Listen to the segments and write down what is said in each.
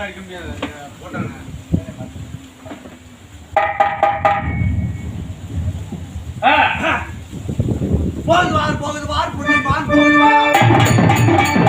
ஒன்றும் அடிக்க முடியாது. போட்டாங்க போகுது வார் போகுது வார் புள்ளி வார் போகுது வார்.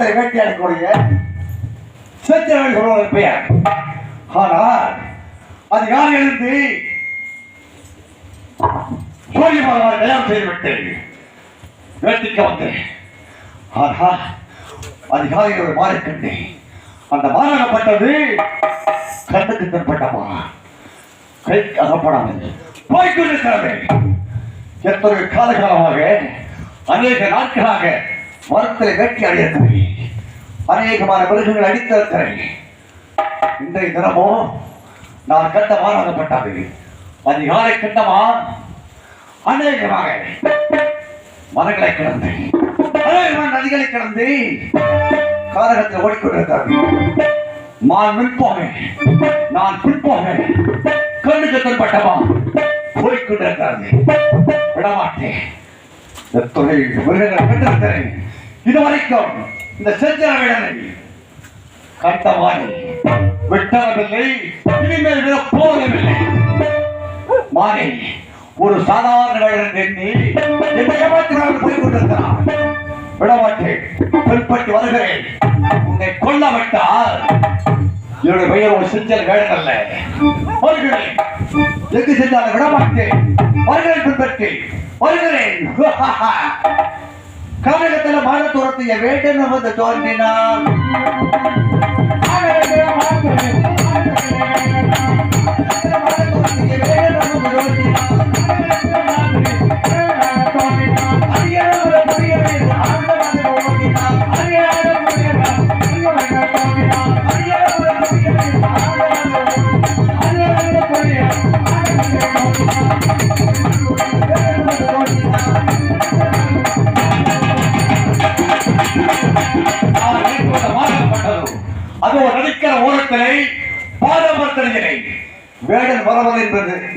அத்தனை வேட்டையாடக்கூடிய செஞ்சவர்கள் சொல்வதற்கு பெயர் ஆனால் அது யார் எழுந்து சூரிய பகவான் கல்யாணம் செய்துவிட்டு வேட்டைக்கு வந்தேன். ஆனால் அதிகாலையில் ஒரு மாலை கண்டேன் அந்த மாறாகப்பட்டது கண்ணுக்கு தென்பட்டமா? கைக்கு அகப்படாமல் போய்கொண்டிருக்கிறது எத்தனை காலகாலமாக அநேக நாட்களாக மரத்தில் வேட்டி அடையிருக்கிறேன் அநேகமான மிருகங்கள் அடித்திருக்கிறேன் இன்றைய தினமோ நான் கண்ட மாறாகப்பட்டது அதிகாலை கண்டமான் அநேகமாக மரங்களை கிடந்து அநேகமான நதிகளை கிடந்து காரகத்தில் ஓடிக்கொண்டிருக்கிறது நான் முன்போவேன் நான் பின்போவேன் கண்ணுக்கு தென்பட்டமா போய்கொண்டிருக்கிறது விடமாட்டேன். இந்த தொழில் மிருகங்கள் பெற்றிருக்கிறேன் இதுவரைக்கும் இந்த செஞ்சன விடனை கண்டவாணி விட்டனவில்லை இனிமேல் விட போகவில்லை. மாறி ஒரு சாதாரண வேடன் எண்ணி என்னை ஏமாற்றினார்கள் போய் கொண்டிருக்கிறான். விடமாட்டேன் பின்பற்றி வருகிறேன். உன்னை கொல்ல விட்டால் என்னுடைய பெயர் ஒரு செஞ்சல் வேடன் அல்ல. வருகிறேன். எங்கு சென்றாலும் விடமாட்டேன் வருகிறேன் பின்பற்றி. வருகிறேன். கனகத்தில் மன துரத்திய வேடன் வந்து தோன்றினான் அதோ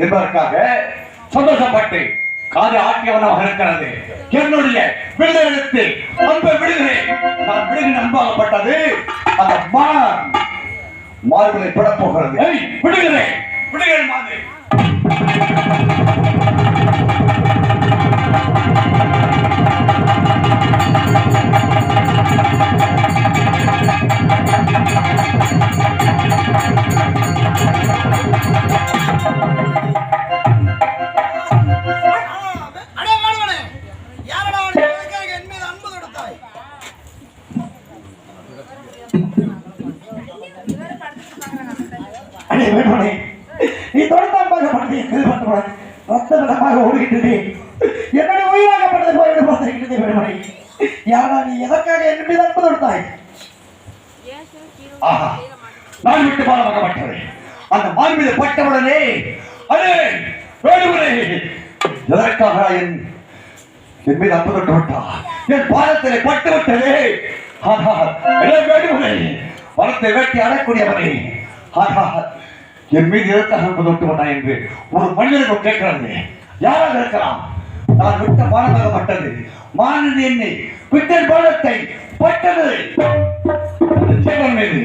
என்பதற்காக சந்தோஷப்பட்டு காது ஆட்டியவனாக இருக்கிறது. என்னுடைய விடுதலத்தில் அன்பை விடுகிறேன். நான் விடுகிற அன்பாகப்பட்டது அந்த மான் மார்களை படப்போகிறது. விடுகிறேன். விடுகிறேன் மாதிரி எதிர்பார்த்தவன் ரத்த விடமாக ஓடுகின்றது என்னுடைய உயிராகப்பட்டது போய் பார்த்திருக்கிறது வேணுமனே யாரா நீ? எதற்காக என் மீது அன்பு கொடுத்தாய் ஆஹா. நான் விட்டு பாலமாகப்பட்டது அந்த மான் மீது பட்டவுடனே அடே வேணுமனே எதற்காக என் என் மீது அன்பு தொட்டு விட்டா என் பாதத்திலே பட்டு விட்டதே. ஆனால் இள வேண்டுமனே மரத்தை வேட்டி அடக்கூடியவனே ஆனால் என் மீது எதற்காக தொட்டு விட்டான் என்று ஒரு மனிதனுக்கு கேட்கிறது யாராக இருக்கலாம்? நான் விட்ட பானமாகப்பட்டது மானது என்னை விட்ட பானத்தை பட்டது. அந்த மீது.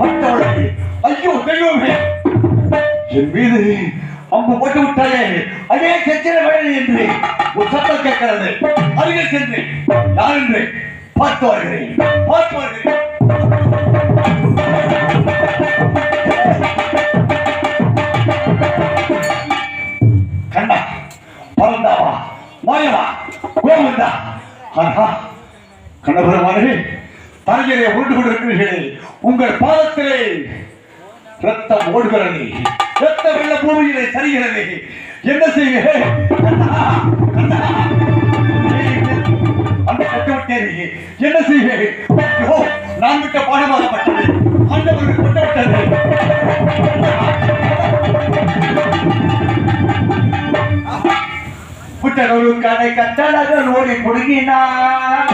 பட்டவுடனே ஐயோ தெய்வமே. என் மீது அம்பு போட்டு விட்டாயே அதே செஞ்சிட வேலை என்று ஒரு சத்தம் கேட்கிறது. அருகே சென்று யார் என்று பார்த்து வருகிறேன். பார்த்து வருகிறேன். மாயவா கோவிந்தா ஆஹா கண்ணபெருமானே தலையிலே உருண்டு கொண்டிருக்கிறீர்கள். உங்கள் பாதத்திலே ரத்தம் ஓடுகிறது ரத்த வெள்ள பூமியிலே சரிகிறது என்ன செய்ய என்ன செய்ய நான் விட்ட பாடமாகப்பட்டது ஆண்டவர்கள் கொட்டப்பட்டது புத்தகரு கதை கட்டழகர் ஓடி குடுங்கினார்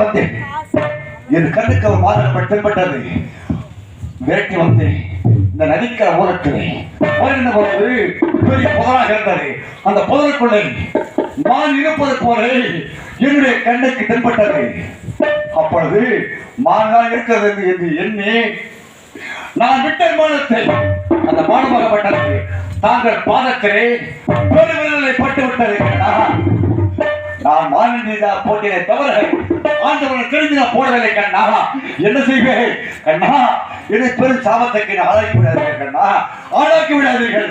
வேட்டைக்கு வந்தேன். என் கண்ணுக்கு ஒரு மாதிரி தென்பட்டது வேட்கை வந்தேன். இந்த நதிக்கரை ஓரத்திலே. வருகின்ற பொழுது பெரிய புதராக இருந்தது. அந்த புதருக்குள்ளே நான் இருப்பது போல என்னுடைய கண்ணுக்கு தென்பட்டது. அப்பொழுது மான் தான் இருக்கிறது என்று எண்ணி நான் விட்ட மானத்தை அந்த மாணவகப்பட்டது தாங்கள் பாதத்திலே பெருவிரலை பட்டு விட்டது நான் மாநில போட்டியை தவறு ஆண்டவன் தெரிஞ்சு நான் போடவில்லை கண்ணா. என்ன செய்வேன்? கண்ணா என்னை பெரும் சாபத்துக்கு நான் ஆளாக்கி விடாதீர்கள் கண்ணா. ஆளாக்கி விடாதீர்கள்.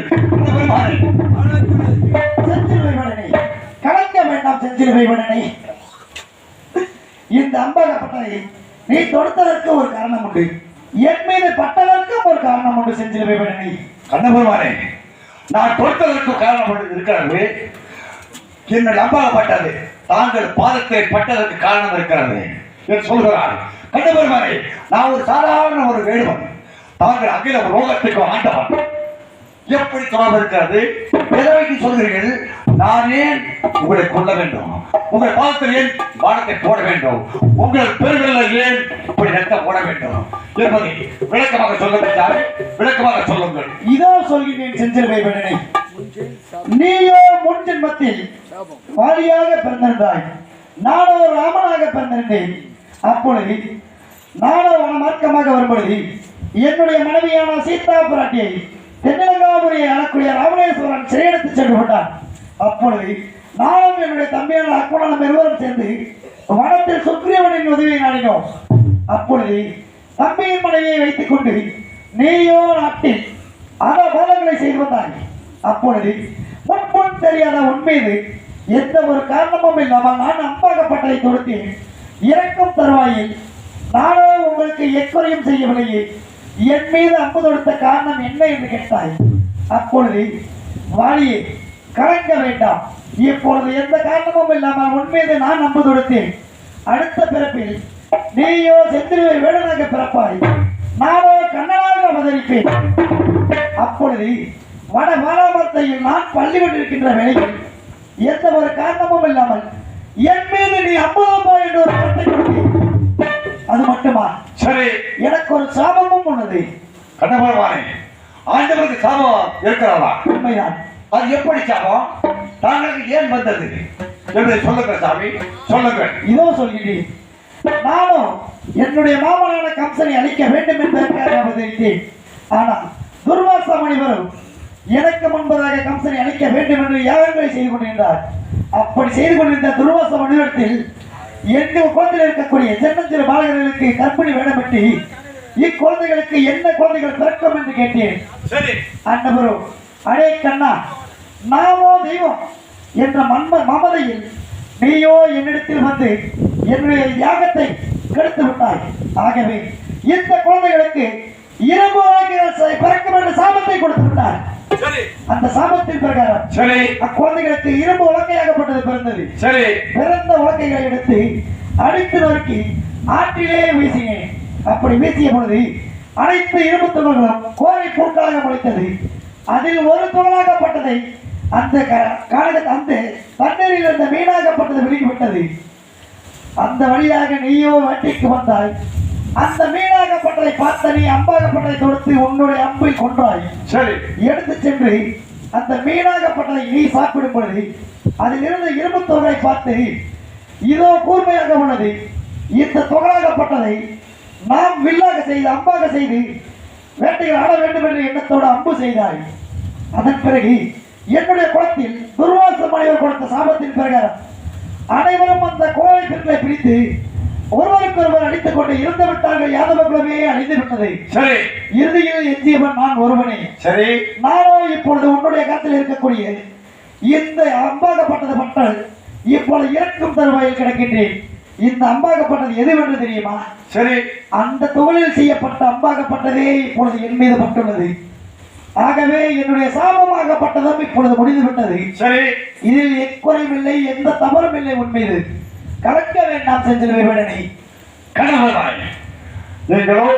இந்த கலக்க வேண்டாம் செஞ்சிலுவை மன்னனே இந்த அம்பாகப்பட்டதை நீ தொடுத்ததற்கு ஒரு காரணம் உண்டு. என் மீது பட்டதற்கும் ஒரு காரணம் உண்டு செஞ்சிலுவை மன்னனே கண்ணபெருமானே நான் தொடுத்ததற்கு காரணம் உண்டு இருக்கிறது என்னை நம்பாகப்பட்டது தாங்கள் பாதத்தை பட்டதற்கு காரணம் இருக்கிறது என்று சொல்கிறார். கண்ணபெருமானே நான் ஒரு சாதாரண ஒரு வேடுவன் தாங்கள் அகில உலோகத்துக்கு ஆண்டவன். எப்படி தொடர்பு இருக்கிறது? எதற்கு சொல்கிறீர்கள்? நான் ஏன் உங்களை கொல்ல வேண்டும். உங்கள் பாதத்தில் ஏன் பாடத்தை போட வேண்டும்? உங்கள் பெருவிரலை ஏன் இப்படி ரத்தம் போட வேண்டும்? என்பதை விளக்கமாக சொல்லுங்கள் விளக்கமாக சொல்லுங்கள். இதோ சொல்கிறேன் செஞ்சிலுவை மன்னனே நீயோ முன் ஜென்மத்தில் வாலியாக பிறந்திருந்தாய். நானோ ராமனாக பிறந்திருந்தேன். அப்பொழுது நானோ வனமார்க்கமாக வரும்பொழுது என்னுடைய மனைவியான சீதா பிராட்டியை தென்னிலங்காபுரியை ஆளக்கூடிய ராமணேஸ்வரன் சிறையெடுத்து சென்று விட்டார் அப்பொழுது நானும் என்னுடைய தம்பியான அக்குணனும் இருவரும் சேர்ந்து வனத்தில் சுக்ரீவனின் உதவியை நாடினோம். அப்பொழுது தம்பியின் மனைவியை வைத்துக் கொண்டு நீயோ நாட்டில் அத பாதங்களை செய்து வந்தாய். அப்பொழுது முன்பும் தெரியாத உன் மீது எந்த ஒரு காரணமும் இல்லாமல் நான் அம்பாகப்பட்டதை தொடுத்தேன் இறக்கும் தருவாயில் நானோ உங்களுக்கு எக்குறையும் செய்யவில்லையே என் மீது அம்பு தொடுத்த காரணம் என்ன என்று கேட்டாய். அப்பொழுது வாலியே கலங்க வேண்டாம். இப்பொழுது எந்த காரணமும் இல்லாமல் உன் மீது நான் அம்பு தொடுத்தேன். அடுத்த பிறப்பில் நீயோ செந்திலுவை வேடனாக பிறப்பாய். நானோ கண்ணனாக அவதரிப்பேன். அப்பொழுது வட வாராமரத்தையில் நான் பள்ளி கொண்டிருக்கின்ற வேளையில். எந்த ஒரு காரணமும் இல்லாமல் என் மீது நீ அம்பதப்பா என்று ஒரு கட்டை கொடுத்தேன் அது மட்டுமா? சரி. எனக்கு ஒரு சாபமும் உள்ளது. கண்ணபெருமானே ஆண்டவருக்கு சாபம் இருக்கிறதா? உண்மைதான். அது எப்படி சாபம்? தாங்களுக்கு ஏன் வந்தது? என்பதை சொல்லுங்கள் சாமி சொல்லுங்கள். இதோ சொல்கிறேன். நானும் என்னுடைய மாமனான கம்சனை அழிக்க வேண்டும் என்பதற்காக அவதரித்தேன் ஆனால் துர்வாச முனிவரும் எனக்கு முன்பதாக கம்சனை அழிக்க வேண்டும் என்று யாகங்களை செய்து கொண்டிருந்தார். அப்படி செய்து கொண்டிருந்த துர்வாச மனிதத்தில் எங்கள் குழந்தையில் இருக்கக்கூடிய சின்னஞ்சிறு பாலகர்களுக்கு கற்பனை வேடமிட்டு இக்குழந்தைகளுக்கு என்ன குழந்தைகள் பிறக்கும் என்று கேட்டேன். சரி. அன்னபுரம் அடே கண்ணா நாமோ தெய்வம் என்ற மன்ம மமதையில் நீயோ என்னிடத்தில் வந்து என்னுடைய யாகத்தை கெடுத்து விட்டாய். ஆகவே இந்த குழந்தைகளுக்கு இரும்பு வழக்குகள் பிறக்கும் என்ற சாபத்தை கொடுத்து விட்டார் சரி. அந்த சாபத்தின் பிரகாரம் சரி. அக்குழந்தைகளுக்கு இரும்பு உலக்கையாகப்பட்டது பிறந்தது. சரி. பிறந்த உலக்கைகளை எடுத்து அடித்து நறுக்கி ஆற்றிலே வீசினேன். அப்படி வீசிய பொழுது அனைத்து இரும்பு துகள்களும் கோரை பூக்களாக முளைத்தது. அதில் ஒரு துகளாகப்பட்டதை அந்த க- காலக அந்த தண்ணீரில் இருந்த மீனாகப்பட்டது விழுங்கிவிட்டது அந்த வழியாக நீயோ வேட்டைக்கு வந்தாய். அந்த மீனாகப்பட்டதை பார்த்த நீ அம்பாகப்பட்டதை தொடுத்து உன்னுடைய அம்பை கொன்றாய். சரி. எடுத்து சென்று அந்த மீனாகப்பட்டதை நீ சாப்பிடும் பொழுது அதில் இருந்த இரும்பு தொகை பார்த்து இதோ கூர்மையாக உள்ளது. இந்த தொகலாகப்பட்டதை நாம் வில்லாக செய்து அம்பாக செய்து வேட்டையில் ஆட வேண்டும் என்ற எண்ணத்தோடு அம்பு செய்தாய். அதன் பிறகு என்னுடைய குளத்தில் துர்வாச மனைவர் கொடுத்த சாபத்தின் பிரகாரம் அனைவரும் அந்த கோழை பெண்களை பிரித்து ஒருவருக்கு ஒருவர் அடித்துக் கொண்டு இறந்து விட்டார்கள் யாதவ குலமே அழிந்து விட்டது. சரி. இறுதியில் எஞ்சியவன் நான் ஒருவனே. சரி. நானோ இப்பொழுது உன்னுடைய கருத்தில் இருக்கக்கூடிய இந்த அம்பாகப்பட்டது மக்கள் இப்பொழுது இறக்கும் தருவாயில் கிடக்கின்றேன். இந்த அம்பாகப்பட்டது எதுவென்று தெரியுமா? சரி. அந்த தொழிலில் செய்யப்பட்ட அம்பாகப்பட்டதே இப்பொழுது என் மீது பட்டுள்ளது. ஆகவே என்னுடைய சாபமாகப்பட்டதும் இப்பொழுது முடிந்து விட்டது சரி. இதில் எக்குறையும் இல்லை எந்த தவறும் இல்லை உன் மீது. கலக்க வேண்டாம் செஞ்சில் விவரணை கணவனாய் நீங்களோ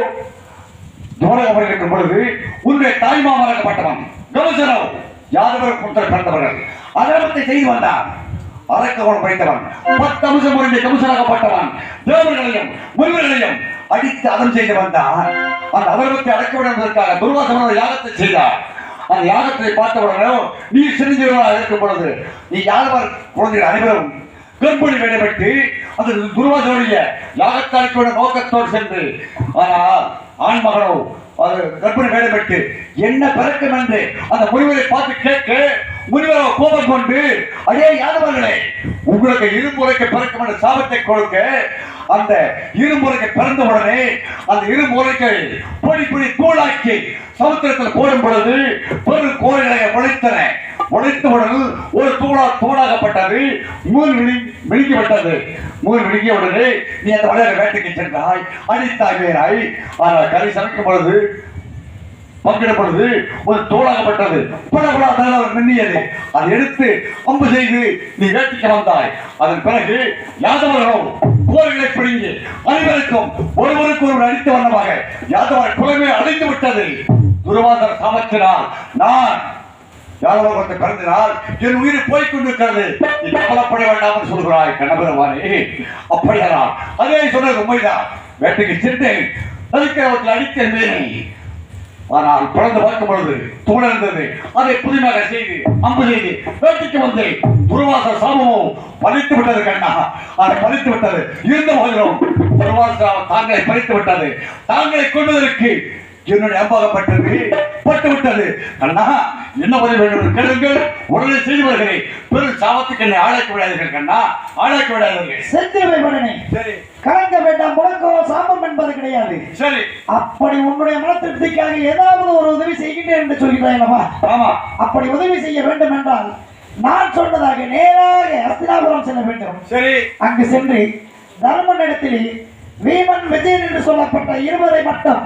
தோரகம் இருக்கும் பொழுது உன்னுடைய தாய்மாமராகப்பட்டவன் கவசனம் யாதவர் புத்தர் பிறந்தவர்கள். அதர்மத்தை செய்து வந்தான். அரக்கவன் படைத்தவன் பத்து அம்சம் முறைந்த கமிஷனாகப்பட்டவன் தேவர்களையும் முனிவர்களையும் அடித்து அதம் செய்து வந்தான். அந்த அதர்மத்தை அடக்க விடுவதற்காக துர்வாசனோட யாகத்தை செய்தார். அந்த யாகத்தை பார்த்தவுடனே நீ சிறிஞ்சவர்களாக இருக்கும் பொழுது நீ யாதவர் குழந்தைகள் அனைவரும் கர்ப்பிணி வேடப்பட்டு அந்த துர்வாசனுடைய யாகத்தாழ்க்கையோட நோக்கத்தோடு சென்று. ஆனால் ஆண் மகனோ அது கற்பனை வேடப்பட்டு என்ன பிறக்கும் என்று அந்த முனிவரை பார்த்து கேட்க முனிவரோ கோபம் கொண்டு அடே யாதவர்களே உங்களுக்கு இருமுறைக்கு பிறக்கும் என்ற சாபத்தை கொடுக்க அந்த இருமுறைக்கு பிறந்த உடனே அந்த இருமுறைக்கு பொடி பொடி தூளாக்கி சமுத்திரத்தில் போடும் பொழுது பெரும் கோயிலை முளைத்தன. முளைத்தவுடன் ஒரு தூளா தூளாகப்பட்டது மூர் விழி விழுங்கிவிட்டது மூர் விழுங்கிய உடனே நீ அந்த வளையற வேட்டைக்கு சென்றாய். அடித்தாய் வேறாய் ஆனால் கறி சமைக்கும் பொழுது பங்கிடப்படுது பொழுது ஒரு தோளாகப்பட்டது படகுலா அவர் நின்னியது அதை எடுத்து அம்பு செய்து நீ வேட்டைக்கு வந்தாய். அதன் பிறகு யாதவர்களும் கோவிலை பிடுங்கி அனைவருக்கும் ஒருவருக்கு ஒருவர் அடித்த வண்ணமாக யாதவர் குலமே அடைந்து விட்டது துருவாதர் சமத்தினால் நான் யாதவர்களுக்கு பிறந்தினால் என் உயிர் போய்கொண்டிருக்கிறது நீ கவலைப்பட வேண்டாம் சொல்கிறாய் கண்ணபெருமானே. அப்படியானால் அதே சொன்னது உண்மைதான். வேட்டைக்கு சென்றேன் நதிக்கரவத்தில் அடித்தேன் ஆனால் பிறந்து பார்க்கும் பொழுது தூணர்ந்தது அதை புதுமையாக செய்து அம்பு செய்து வேட்டைக்கு வந்து துருவாச சாபமோ பறித்து விட்டது கண்ணா. அதை பறித்து விட்டது. இருந்த போதிலும் துருவாச தாங்களை பறித்து விட்டது. தாங்களை கொள்வதற்கு என்னுடைய அம்பாகப்பட்டது பட்டு விட்டது கண்ணா என்ன பதில் வேண்டும் கேளுங்கள். உடனே செய்து வருகிறேன் பெரும் சாபத்துக்கு என்னை ஆளாக்கி விடாதீர்கள் கண்ணா. ஆளாக்கி விடாதீர்கள். செஞ்சில் விவரணை சரி. கலங்க வேண்டாம் முழக்கோ சாபம் என்பது கிடையாது. சரி. அப்படி உன்னுடைய மன திருப்திக்காக ஏதாவது ஒரு உதவி செய்கின்றேன் என்று சொல்கிறாய் அல்லவா? ஆமா. அப்படி உதவி செய்ய வேண்டும் என்றால் நான் சொன்னதாக நேராக அஸ்தினாபுரம் செல்ல வேண்டும். சரி. அங்கு சென்று தர்மனிடத்திலே வீமன் விஜயன் என்று சொல்லப்பட்ட இருவரை மட்டும்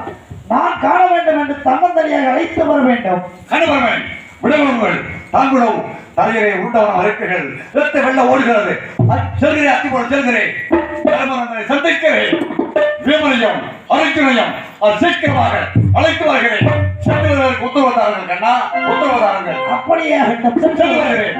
நான் காண வேண்டும் என்று தன்னந்தனியாக அழைத்து வர வேண்டும். கணவன் விடுவங்கள் தாங்களும் தலையிலே உண்டவன இருக்கிறீர்கள் இரத்த வெள்ள ஓடுகிறது. செல்கிறேன் அத்தி போல செல்கிறேன். சந்திக்கிறேன். வீமனையும் அழைக்கிறனையும் அது சீக்கிரமாக அழைத்து வருகிறேன். தாருங்கள் கண்ணா உத்தரவு தாருங்கள் அப்படியே வருகிறேன்.